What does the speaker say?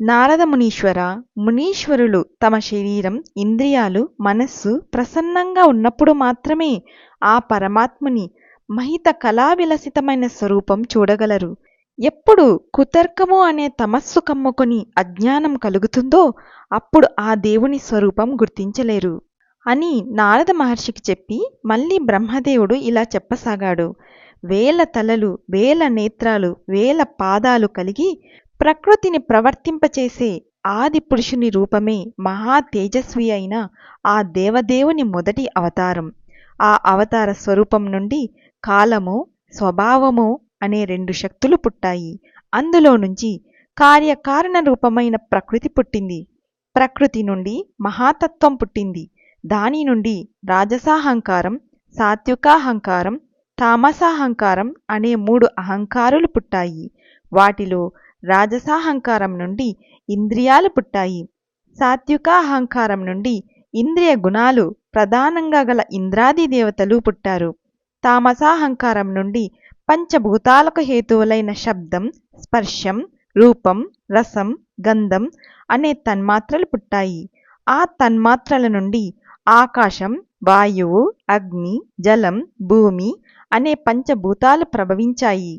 నారద మునీశ్వర మునీశ్వరులు తమ శరీరం ఇంద్రియాలు మనస్సు ప్రసన్నంగా ఉన్నప్పుడు మాత్రమే ఆ పరమాత్ముని మహిత కళావిలసితమైన స్వరూపం చూడగలరు. ఎప్పుడు కుతర్కము అనే తమస్సు కమ్ముకొని అజ్ఞానం కలుగుతుందో అప్పుడు ఆ దేవుని స్వరూపం గుర్తించలేరు. అని నారద మహర్షికి చెప్పి మళ్ళీ బ్రహ్మదేవుడు ఇలా చెప్పసాగాడు. వేల తలలు వేల నేత్రాలు వేల పాదాలు కలిగి ప్రకృతిని ప్రవర్తింపచేసే ఆది పురుషుని రూపమే మహా తేజస్వి అయిన ఆ దేవదేవుని మొదటి అవతారం. ఆ అవతార స్వరూపం నుండి కాలము స్వభావము అనే రెండు శక్తులు పుట్టాయి. అందులో నుంచి కార్యకారణ రూపమైన ప్రకృతి పుట్టింది. ప్రకృతి నుండి మహాతత్వం పుట్టింది. దాని నుండి రాజసాహంకారం సాత్వికాహంకారం తామసాహంకారం అనే మూడు అహంకారులు పుట్టాయి. వాటిలో రాజసాహంకారం నుండి ఇంద్రియాలు పుట్టాయి. సాత్వికాహంకారం నుండి ఇంద్రియ గుణాలు ప్రధానంగా గల ఇంద్రాది దేవతలు పుట్టారు. తామసాహంకారం నుండి పంచభూతాలకు హేతువులైన శబ్దం స్పర్శం రూపం రసం గంధం అనే తన్మాత్రలు పుట్టాయి. ఆ తన్మాత్రల నుండి ఆకాశం వాయువు అగ్ని జలం భూమి అనే పంచభూతాలు ప్రభవించాయి